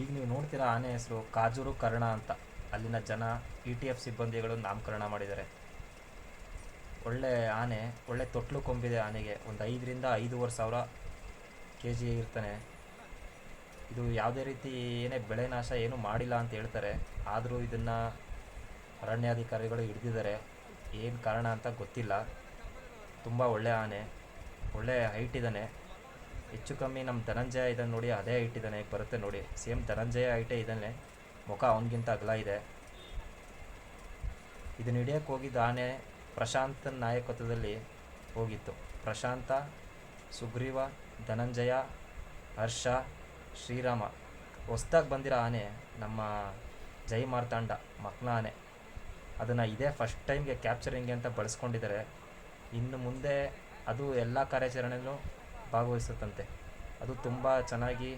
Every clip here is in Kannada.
ಈಗ ನೀವು ನೋಡ್ತೀರಾ ಆನೆ ಹೆಸರು ಕಾಜೂರು ಕರ್ಣ ಅಂತ. ಅಲ್ಲಿನ ಜನ ಇ ಟಿ ಎಫ್ ಸಿಬ್ಬಂದಿಗಳು ನಾಮಕರಣ ಮಾಡಿದ್ದಾರೆ. ಒಳ್ಳೆ ಆನೆ, ಒಳ್ಳೆ ತೊಟ್ಲು ಕೊಂಬಿದೆ ಆನೆಗೆ. ಒಂದು ಐದರಿಂದ ಐದೂವರೆ ಸಾವಿರ ಕೆ ಜಿ ಇರ್ತಾನೆ. ಇದು ಯಾವುದೇ ರೀತಿ ಏನೇ ಬೆಳೆ ನಾಶ ಏನೂ ಮಾಡಿಲ್ಲ ಅಂತ ಹೇಳ್ತಾರೆ. ಆದರೂ ಇದನ್ನು ಅರಣ್ಯಾಧಿಕಾರಿಗಳು ಹಿಡಿದಿದ್ದಾರೆ. ಏನು ಕಾರಣ ಅಂತ ಗೊತ್ತಿಲ್ಲ. ತುಂಬ ಒಳ್ಳೆ ಆನೆ, ಒಳ್ಳೆ ಹೈಟ್ ಇದ್ದಾನೆ. ಹೆಚ್ಚು ಕಮ್ಮಿ ನಮ್ಮ ಧನಂಜಯ ಇದನ್ನು ನೋಡಿ ಅದೇ ಐಟ್ ಇದ್ದಾನೆ, ಈಗ ಬರುತ್ತೆ ನೋಡಿ. ಸೇಮ್ ಧನಂಜಯ ಐಟೇ ಇದ್ದಾನೆ. ಮುಖ ಅವನಿಗಿಂತ ಅಗಲ ಇದೆ. ಇದನ್ನ ಹಿಡಿಯೋಕ್ಕೆ ಹೋಗಿದ್ದ ಆನೆ ಪ್ರಶಾಂತ ನಾಯಕತ್ವದಲ್ಲಿ ಹೋಗಿತ್ತು. ಪ್ರಶಾಂತ, ಸುಗ್ರೀವ, ಧನಂಜಯ, ಹರ್ಷ, ಶ್ರೀರಾಮ. ಹೊಸ್ದಾಗಿ ಬಂದಿರೋ ಆನೆ ನಮ್ಮ ಜೈ ಮಾರ್ತಾಂಡ ಮಕ್ನ ಆನೆ. ಅದನ್ನು ಇದೇ ಫಸ್ಟ್ ಟೈಮ್ಗೆ ಕ್ಯಾಪ್ಚರಿಂಗ್ ಅಂತ ಬಳಸ್ಕೊಂಡಿದ್ದಾರೆ ಇನ್ನು ಮುಂದೆ ಅದು ಎಲ್ಲ ಕಾರ್ಯಾಚರಣೆಯಲ್ಲೂ ಭಾಗವಹಿಸುತ್ತಂತೆ. ಅದು ತುಂಬ ಚೆನ್ನಾಗಿ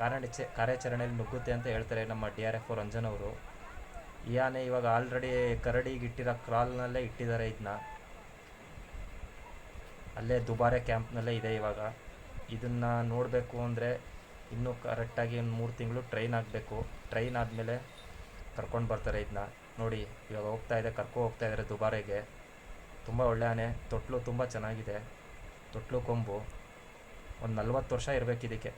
ಕಾರ್ಯಾಚೆ ಕಾರ್ಯಾಚರಣೆಯಲ್ಲಿ ನುಗ್ಗುತ್ತೆ ಅಂತ ಹೇಳ್ತಾರೆ ನಮ್ಮ D R F O Ranjan ಈ ಆನೆ ಇವಾಗ ಆಲ್ರೆಡಿ ಕರಡಿಗೆ ಇಟ್ಟಿರೋ ಕ್ರಾಲ್ನಲ್ಲೇ ಇಟ್ಟಿದ್ದಾರೆ ಇದನ್ನ ಅಲ್ಲೇ ದುಬಾರೆ ಕ್ಯಾಂಪ್ನಲ್ಲೇ ಇದೆ ಇವಾಗ. ಇದನ್ನು ನೋಡಬೇಕು ಅಂದರೆ ಇನ್ನೂ ಕರೆಕ್ಟಾಗಿ ಒಂದು ಮೂರು ತಿಂಗಳು ಟ್ರೈನ್ ಆಗಬೇಕು. ಟ್ರೈನ್ ಆದಮೇಲೆ ಕರ್ಕೊಂಡು ಬರ್ತಾರೆ ಇದನ್ನ ನೋಡಿ, ಇವಾಗ ಹೋಗ್ತಾ ಇದೆ, ಕರ್ಕೊ ಹೋಗ್ತಾ ಇದ್ದಾರೆ ದುಬಾರೆಗೆ. ತುಂಬ ಒಳ್ಳೆ ಆನೆ ತೊಟ್ಲು ತುಂಬ ಚೆನ್ನಾಗಿದೆ. ತೊಟ್ಲು ಕೊಂಬು. ಒಂದು ನಲ್ವತ್ತು ವರ್ಷ ಇರಬೇಕು ಇದಕ್ಕೆ